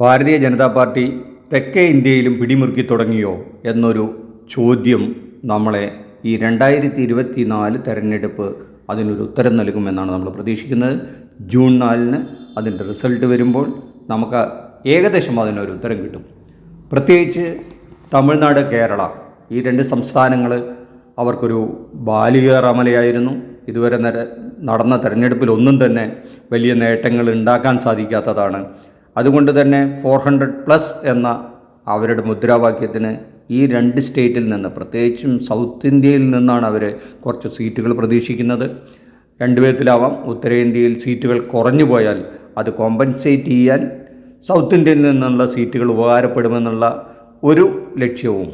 Bharatiya Janata party തെക്കേ ഇന്ത്യയിലും പിടിമുറുക്കി തുടങ്ങിയോ എന്നൊരു ചോദ്യം നമ്മളെ ഈ രണ്ടായിരത്തി ഇരുപത്തി നാല് തെരഞ്ഞെടുപ്പ് അതിനൊരു ഉത്തരം നൽകുമെന്നാണ് നമ്മൾ പ്രതീക്ഷിക്കുന്നത്. ജൂൺ നാലിന് അതിന്റെ റിസൾട്ട് വരുമ്പോൾ നമുക്ക് ഏകദേശം അതിനൊരു ഉത്തരം കിട്ടും. പ്രത്യേകിച്ച് തമിഴ്നാട് കേരള ഈ രണ്ട് സംസ്ഥാനങ്ങൾ അവർക്കൊരു ബാലികേറാമലയായിരുന്നു ഇതുവരെ നടന്ന നടന്ന തെരഞ്ഞെടുപ്പിലൊന്നും തന്നെ വലിയ നേട്ടങ്ങൾ ഉണ്ടാക്കാൻ സാധിക്കാത്തതാണ് അതുകൊണ്ട് തന്നെ ഫോർ ഹൺഡ്രഡ് പ്ലസ് എന്ന അവരുടെ മുദ്രാവാക്യത്തിന് ഈ രണ്ട് സ്റ്റേറ്റിൽ നിന്ന് പ്രത്യേകിച്ചും സൗത്ത് ഇന്ത്യയിൽ നിന്നാണ് അവർ കുറച്ച് സീറ്റുകൾ പ്രതീക്ഷിക്കുന്നത്. രണ്ടു വിധത്തിലാവാം. ഉത്തരേന്ത്യയിൽ സീറ്റുകൾ കുറഞ്ഞു പോയാൽ അത് കോമ്പൻസേറ്റ് ചെയ്യാൻ സൗത്ത് ഇന്ത്യയിൽ നിന്നുള്ള സീറ്റുകൾ ഉപകാരപ്പെടുമെന്നുള്ള ഒരു ലക്ഷ്യവും.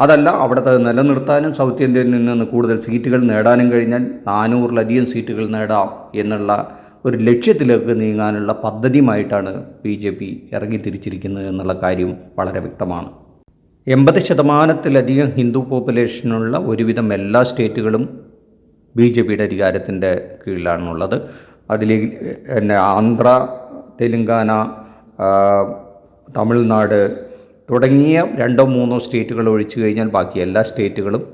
അതല്ല അവിടുത്തെ നിലനിർത്താനും സൗത്ത് ഇന്ത്യയിൽ നിന്ന് കൂടുതൽ സീറ്റുകൾ നേടാനും കഴിഞ്ഞാൽ നാനൂറിലധികം സീറ്റുകൾ നേടാം എന്നുള്ള ഒരു ലക്ഷ്യത്തിലേക്ക് നീങ്ങാനുള്ള പദ്ധതിയുമായിട്ടാണ് ബി ജെ പി ഇറങ്ങി തിരിച്ചിരിക്കുന്നത് എന്നുള്ള കാര്യം വളരെ വ്യക്തമാണ്. എൺപത് ശതമാനത്തിലധികം ഹിന്ദു പോപ്പുലേഷനുള്ള ഒരുവിധം എല്ലാ സ്റ്റേറ്റുകളും ബി ജെ പിയുടെ അധികാരത്തിന്റെ കീഴിലാണുള്ളത്. അതിൽ പിന്നെ ആന്ധ്ര തെലുങ്കാന തമിഴ്നാട് തുടങ്ങിയ രണ്ടോ മൂന്നോ സ്റ്റേറ്റുകൾ ഒഴിച്ചു കഴിഞ്ഞാൽ ബാക്കി എല്ലാ സ്റ്റേറ്റുകളും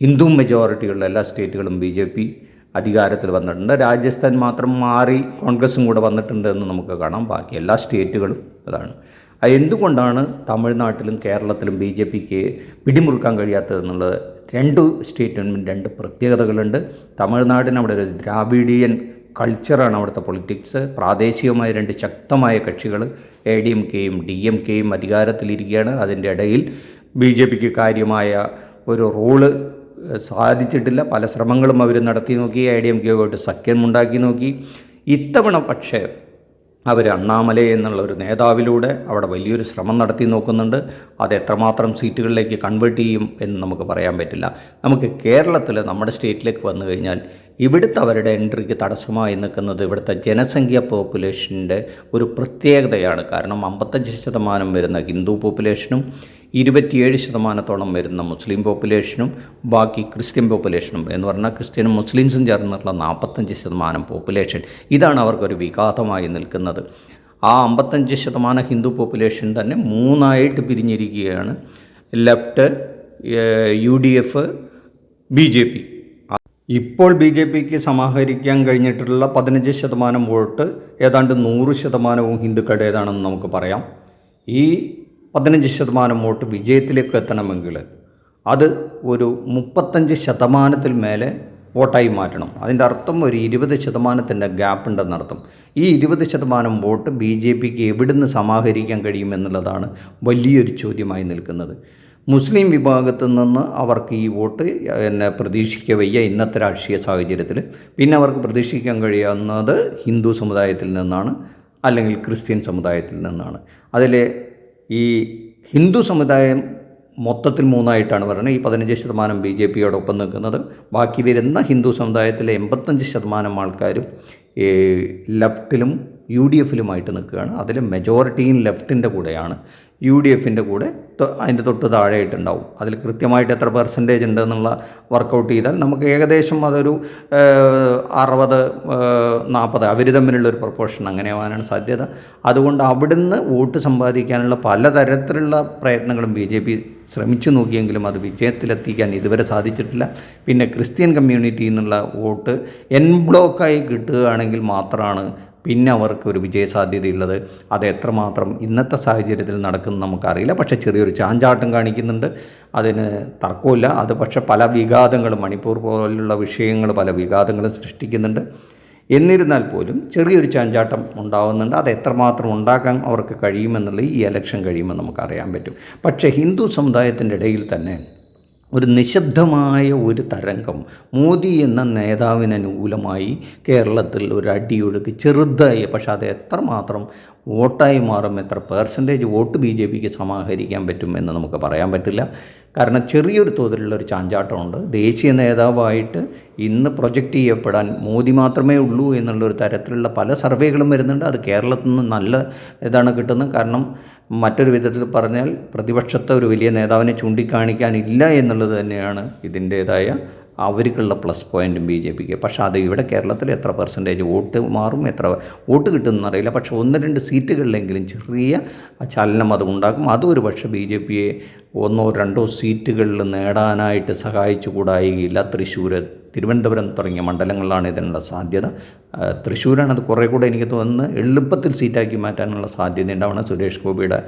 ഹിന്ദു മെജോറിറ്റിയുള്ള എല്ലാ സ്റ്റേറ്റുകളും ബി ജെ പി അധികാരത്തിൽ വന്നിട്ടുണ്ട്. രാജസ്ഥാൻ മാത്രം മാറി കോൺഗ്രസും കൂടെ വന്നിട്ടുണ്ട് എന്ന് നമുക്ക് കാണാം. ബാക്കി എല്ലാ സ്റ്റേറ്റുകളും അതാണ്. അത് എന്തുകൊണ്ടാണ് തമിഴ്നാട്ടിലും കേരളത്തിലും ബി ജെ പിക്ക് പിടിമുറുക്കാൻ കഴിയാത്തതെന്നുള്ളത് രണ്ട് സ്റ്റേറ്റിനും രണ്ട് പ്രത്യേകതകളുണ്ട്. തമിഴ്നാടിന് അവിടെ ഒരു ദ്രാവിഡിയൻ കൾച്ചറാണ് അവിടുത്തെ പൊളിറ്റിക്സ്. പ്രാദേശികമായ രണ്ട് ശക്തമായ കക്ഷികൾ എ ഡി എം കെയും ഡി എം കെയും അധികാരത്തിലിരിക്കുകയാണ്. അതിന്റെ ഇടയിൽ ബി ജെ പിക്ക് കാര്യമായ ഒരു റോൾ സാധിച്ചിട്ടില്ല. പല ശ്രമങ്ങളും അവർ നടത്തി നോക്കി. ഐ ഡി എം കെയുമായിട്ട് സഖ്യം ഉണ്ടാക്കി നോക്കി. ഇത്തവണ പക്ഷേ അവർ അണ്ണാമല എന്നുള്ള ഒരു നേതാവിലൂടെ അവിടെ വലിയൊരു ശ്രമം നടത്തി നോക്കുന്നുണ്ട്. അത് എത്രമാത്രം സീറ്റുകളിലേക്ക് കൺവേർട്ട് ചെയ്യും എന്ന് നമുക്ക് പറയാൻ പറ്റില്ല. നമുക്ക് കേരളത്തിൽ നമ്മുടെ സ്റ്റേറ്റിലേക്ക് വന്നു കഴിഞ്ഞാൽ ഇവിടുത്തെ അവരുടെ എൻട്രിക്ക് തടസ്സമായി നിൽക്കുന്നത് ഇവിടുത്തെ ജനസംഖ്യ പോപ്പുലേഷന്റെ ഒരു പ്രത്യേകതയാണ്. കാരണം അമ്പത്തഞ്ച് ശതമാനം വരുന്ന ഹിന്ദു പോപ്പുലേഷനും ഇരുപത്തിയേഴ് ശതമാനത്തോളം വരുന്ന മുസ്ലിം പോപ്പുലേഷനും ബാക്കി ക്രിസ്ത്യൻ പോപ്പുലേഷനും എന്ന് പറഞ്ഞാൽ ക്രിസ്ത്യനും മുസ്ലിംസും ചേർന്നിട്ടുള്ള നാൽപ്പത്തഞ്ച് ശതമാനം പോപ്പുലേഷൻ ഇതാണ് അവർക്കൊരു വിഘാതമായി നിൽക്കുന്നത്. ആ അമ്പത്തഞ്ച് ശതമാനം ഹിന്ദു പോപ്പുലേഷൻ തന്നെ മൂന്നായിട്ട് പിരിഞ്ഞിരിക്കുകയാണ്. Left U D F B J P ഇപ്പോൾ ബി ജെ പിക്ക് സമാഹരിക്കാൻ കഴിഞ്ഞിട്ടുള്ള പതിനഞ്ച് ശതമാനം വോട്ട് ഏതാണ്ട് നൂറ് ശതമാനവും ഹിന്ദുക്കളുടേതാണെന്ന് നമുക്ക് പറയാം. ഈ പതിനഞ്ച് ശതമാനം വോട്ട് വിജയത്തിലേക്ക് എത്തണമെങ്കിൽ അത് ഒരു മുപ്പത്തഞ്ച് ശതമാനത്തിൽ മേലെ വോട്ടായി മാറ്റണം. അതിന്റെ അർത്ഥം ഒരു ഇരുപത് ശതമാനത്തിന്റെ ഗ്യാപ്പ് ഉണ്ടെന്നർത്ഥം ഈ ഇരുപത് ശതമാനം വോട്ട് ബി ജെ പിക്ക് എവിടുന്ന് സമാഹരിക്കാൻ കഴിയുമെന്നുള്ളതാണ് വലിയൊരു ചോദ്യമായി നിൽക്കുന്നത്. മുസ്ലിം വിഭാഗത്തിൽ നിന്ന് അവർക്ക് ഈ വോട്ട് എന്നെ പ്രതീക്ഷിക്കുക വയ്യ ഇന്നത്തെ രാഷ്ട്രീയ സാഹചര്യത്തിൽ. പിന്നെ അവർക്ക് പ്രതീക്ഷിക്കാൻ കഴിയാവുന്നത് ഹിന്ദു സമുദായത്തിൽ നിന്നാണ് അല്ലെങ്കിൽ ക്രിസ്ത്യൻ സമുദായത്തിൽ നിന്നാണ്. അതിൽ ഈ ഹിന്ദു സമുദായം മൊത്തത്തിൽ മൂന്നായിട്ടാണ് പറയുന്നത്. ഈ പതിനഞ്ച് ശതമാനം ബി ജെ പിയോടൊപ്പം നിൽക്കുന്നത്. ബാക്കി വരുന്ന ഹിന്ദു സമുദായത്തിലെ എൺപത്തഞ്ച് ശതമാനം ആൾക്കാരും ലെഫ്റ്റിലും യു ഡി എഫിലുമായിട്ട് നിൽക്കുകയാണ്. അതിൽ മെജോറിറ്റിയും ലെഫ്റ്റിന്റെ കൂടെയാണ്. യു ഡി എഫിന്റെ കൂടെ അതിന്റെ തൊട്ട് താഴെയായിട്ടുണ്ടാവും. അതിൽ കൃത്യമായിട്ട് എത്ര പെർസെന്റേജ് ഉണ്ട് എന്നുള്ള വർക്കൗട്ട് ചെയ്താൽ നമുക്ക് ഏകദേശം അതൊരു അറുപത് നാൽപ്പത് അവർ തമ്മിലുള്ളൊരു പ്രൊപ്പോർഷൻ അങ്ങനെ ആവാനാണ് സാധ്യത. അതുകൊണ്ട് അവിടുന്ന് വോട്ട് സമ്പാദിക്കാനുള്ള പലതരത്തിലുള്ള പ്രയത്നങ്ങളും ബി ജെ പി ശ്രമിച്ചു നോക്കിയെങ്കിലും അത് വിജയത്തിലെത്തിക്കാൻ ഇതുവരെ സാധിച്ചിട്ടില്ല. പിന്നെ ക്രിസ്ത്യൻ കമ്മ്യൂണിറ്റിയിൽ നിന്നുള്ള വോട്ട് എൻ ബ്ലോക്കായി കിട്ടുകയാണെങ്കിൽ മാത്രമാണ് പിന്നെ അവർക്ക് ഒരു വിജയസാധ്യതയുള്ളത് അത് എത്രമാത്രം ഇന്നത്തെ സാഹചര്യത്തിൽ നടക്കും നമുക്കറിയില്ല. പക്ഷേ ചെറിയൊരു ചാഞ്ചാട്ടം കാണിക്കുന്നുണ്ട്. അതിന് തർക്കമില്ല അത് പക്ഷേ പല വിഘാതങ്ങളും മണിപ്പൂർ പോലുള്ള വിഷയങ്ങൾ പല വിഘാതങ്ങളും സൃഷ്ടിക്കുന്നുണ്ട്. എന്നിരുന്നാൽ പോലും ചെറിയൊരു ചാഞ്ചാട്ടം ഉണ്ടാകുന്നുണ്ട് അത് എത്രമാത്രം ഉണ്ടാക്കാൻ അവർക്ക് കഴിയുമെന്നുള്ളത് ഈ ഇലക്ഷൻ കഴിയുമെന്ന് നമുക്കറിയാൻ പറ്റും. പക്ഷേ ഹിന്ദു സമുദായത്തിന്റെ ഇടയിൽ തന്നെ ഒരു നിശബ്ദമായ ഒരു തരംഗം. മോദി എന്ന നേതാവിന് അനുകൂലമായി കേരളത്തിൽ ഒരു അടിയൊഴുക്ക് ചെറുതായി. പക്ഷെ അത് എത്രമാത്രം വോട്ടായി മാറും എത്ര പേഴ്സന്റേജ് വോട്ട് ബി ജെ പിക്ക് സമാഹരിക്കാൻ പറ്റും എന്ന് നമുക്ക് പറയാൻ പറ്റില്ല. കാരണം ചെറിയൊരു തോതിലുള്ള ഒരു ചാഞ്ചാട്ടമുണ്ട്. ദേശീയ നേതാവായിട്ട് ഇന്ന് പ്രൊജക്റ്റ് ചെയ്യപ്പെടാൻ മോദി മാത്രമേ ഉള്ളൂ എന്നുള്ള ഒരു തരത്തിലുള്ള പല സർവേകളും വരുന്നുണ്ട്. അത് കേരളത്തിൽ നിന്ന് നല്ല ഇതാണ് കിട്ടുന്നത്. കാരണം മറ്റൊരു വിധത്തിൽ പറഞ്ഞാൽ പ്രതിപക്ഷത്തെ ഒരു വലിയ നേതാവിനെ ചൂണ്ടിക്കാണിക്കാനില്ല എന്നുള്ളത് തന്നെയാണ് ഇതിന്റേതായ അവർക്കുള്ള പ്ലസ് പോയിന്റും ബി ജെ പിക്ക് പക്ഷേ അത് ഇവിടെ കേരളത്തിൽ എത്ര പെർസെന്റേജ് വോട്ട് മാറും എത്ര വോട്ട് കിട്ടുമെന്ന് അറിയില്ല. പക്ഷേ ഒന്ന് രണ്ട് സീറ്റുകളിലെങ്കിലും ചെറിയ ചലനം അത് ഉണ്ടാക്കും. അതൊരു പക്ഷേ ബി ജെ പിയെ ഒന്നോ രണ്ടോ സീറ്റുകളിൽ നേടാനായിട്ട് സഹായിച്ചു കൂടായികയില്ല തൃശ്ശൂർ തിരുവനന്തപുരം തുടങ്ങിയ മണ്ഡലങ്ങളിലാണ് ഇതിനുള്ള സാധ്യത. തൃശ്ശൂരാണ് അത് കുറേ കൂടെ എനിക്ക് തോന്നുന്നത് എളുപ്പത്തിൽ സീറ്റാക്കി മാറ്റാനുള്ള സാധ്യത ഉണ്ടാവണം. സുരേഷ് ഗോപിയുടെ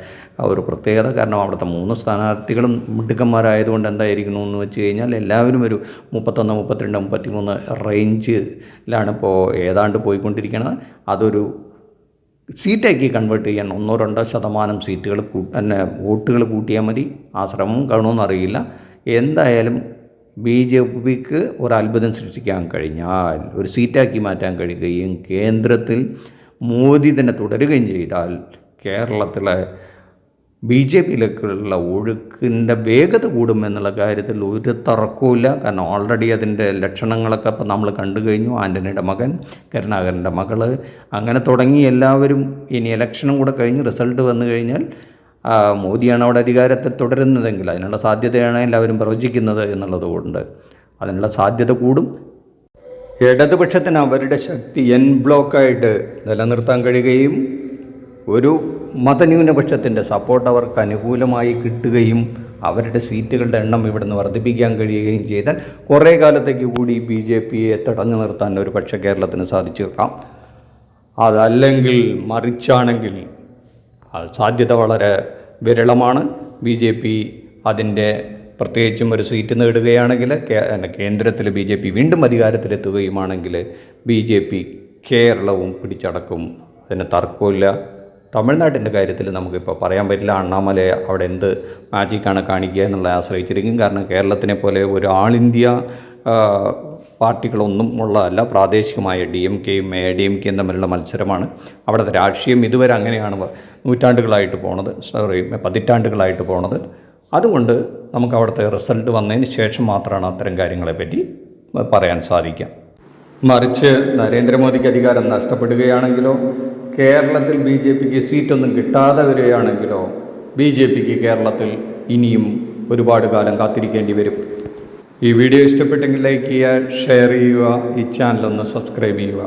ഒരു പ്രത്യേകത കാരണം അവിടുത്തെ മൂന്ന് സ്ഥാനാർത്ഥികളും മിടുക്കന്മാരായതുകൊണ്ട് എന്തായിരിക്കണം എന്ന് വെച്ച് കഴിഞ്ഞാൽ എല്ലാവരും ഒരു മുപ്പത്തൊന്ന് മുപ്പത്തിരണ്ട് മുപ്പത്തിമൂന്ന് റേഞ്ചിലാണ് ഇപ്പോൾ ഏതാണ്ട് പോയിക്കൊണ്ടിരിക്കുന്നത്. അതൊരു സീറ്റാക്കി കൺവേർട്ട് ചെയ്യാൻ ഒന്നോ രണ്ടോ ശതമാനം സീറ്റുകൾ കൂ തന്നെ വോട്ടുകൾ കൂട്ടിയാൽ മതി. ആ ശ്രമം കാണുമെന്നറിയില്ല എന്തായാലും ബി ജെ പിക്ക് ഒരു അത്ഭുതം സൃഷ്ടിക്കാൻ കഴിഞ്ഞാൽ ഒരു സീറ്റാക്കി മാറ്റാൻ കഴിയുകയും കേന്ദ്രത്തിൽ മോദി തന്നെ തുടരുകയും ചെയ്താൽ കേരളത്തിലെ ബി ജെ പിയിലേക്കുള്ള ഒഴുക്കിന്റെ വേഗത കൂടുമെന്നുള്ള കാര്യത്തിൽ ഒരു തർക്കവുമില്ല. കാരണം ഓൾറെഡി അതിന്റെ ലക്ഷണങ്ങളൊക്കെ ഇപ്പോൾ നമ്മൾ കണ്ടു കഴിഞ്ഞു. ആന്റണിയുടെ മകൻ കരുണാകരന്റെ മകൾ അങ്ങനെ തുടങ്ങി എല്ലാവരും ഇനി ഇലക്ഷനും കൂടെ കഴിഞ്ഞ് റിസൾട്ട് വന്നു കഴിഞ്ഞാൽ മോദിയാണ് അവിടെ അധികാരത്തിൽ തുടരുന്നതെങ്കിൽ അതിനുള്ള സാധ്യതയാണ് എല്ലാവരും പ്രവചിക്കുന്നത് എന്നുള്ളതുകൊണ്ട് അതിനുള്ള സാധ്യത കൂടും. ഇടതുപക്ഷത്തിന് അവരുടെ ശക്തി എൻ ബ്ലോക്കായിട്ട് നിലനിർത്താൻ കഴിയുകയും ഒരു മതന്യൂനപക്ഷത്തിന്റെ സപ്പോർട്ട് അവർക്ക് അനുകൂലമായി കിട്ടുകയും അവരുടെ സീറ്റുകളുടെ എണ്ണം ഇവിടുന്ന് വർദ്ധിപ്പിക്കാൻ കഴിയുകയും ചെയ്താൽ കുറേ കാലത്തേക്ക് കൂടി ബി ജെ പിയെ തടഞ്ഞു നിർത്താൻ ഒരു പക്ഷേ കേരളത്തിന് സാധിച്ചേക്കാം അതല്ലെങ്കിൽ മറിച്ചാണെങ്കിൽ സാധ്യത വളരെ വിരളമാണ്. ബി ജെ പി അതിന്റെ പ്രത്യേകിച്ചും ഒരു സീറ്റ് നേടുകയാണെങ്കിൽ കേന്ദ്രത്തിൽ ബി ജെ പി വീണ്ടും അധികാരത്തിലെത്തുകയുമാണെങ്കിൽ ബി ജെ പി കേരളവും പിടിച്ചടക്കും. അതിന് തർക്കമില്ല. തമിഴ്നാട്ടിന്റെ കാര്യത്തിൽ നമുക്കിപ്പോൾ പറയാൻ പറ്റില്ല അണ്ണാമലയെ അവിടെ എന്ത് മാജിക്കാണ് കാണിക്കുക എന്നുള്ളത് ആശ്രയിച്ചിരിക്കും. കാരണം കേരളത്തിനെ പോലെ ഒരു ആൾ ഇന്ത്യ പാർട്ടികളൊന്നും ഉള്ളതല്ല. പ്രാദേശികമായ ഡി എം കെയും എ ഡി എം കെയും തമ്മിലുള്ള മത്സരമാണ്. അവിടുത്തെ രാഷ്ട്രീയം ഇതുവരെ അങ്ങനെയാണ് നൂറ്റാണ്ടുകളായിട്ട് പോണത്. സോറി പതിറ്റാണ്ടുകളായിട്ട് പോണത്. അതുകൊണ്ട് നമുക്ക് അവിടുത്തെ റിസൾട്ട് വന്നതിന് ശേഷം മാത്രമാണ് അത്തരം കാര്യങ്ങളെപ്പറ്റി പറയാൻ സാധിക്കുക. മറിച്ച് നരേന്ദ്രമോദിക്ക് അധികാരം നഷ്ടപ്പെടുകയാണെങ്കിലോ കേരളത്തിൽ ബി ജെ പിക്ക് സീറ്റൊന്നും കിട്ടാതെ വരികയാണെങ്കിലോ ബി ജെ പിക്ക് കേരളത്തിൽ ഇനിയും ഒരുപാട് കാലം കാത്തിരിക്കേണ്ടി വരും. ഈ വീഡിയോ ഇഷ്ടപ്പെട്ടെങ്കിൽ ലൈക്ക് ചെയ്യുക ഷെയർ ചെയ്യുക ഈ ചാനലൊന്ന് സബ്സ്ക്രൈബ് ചെയ്യുക.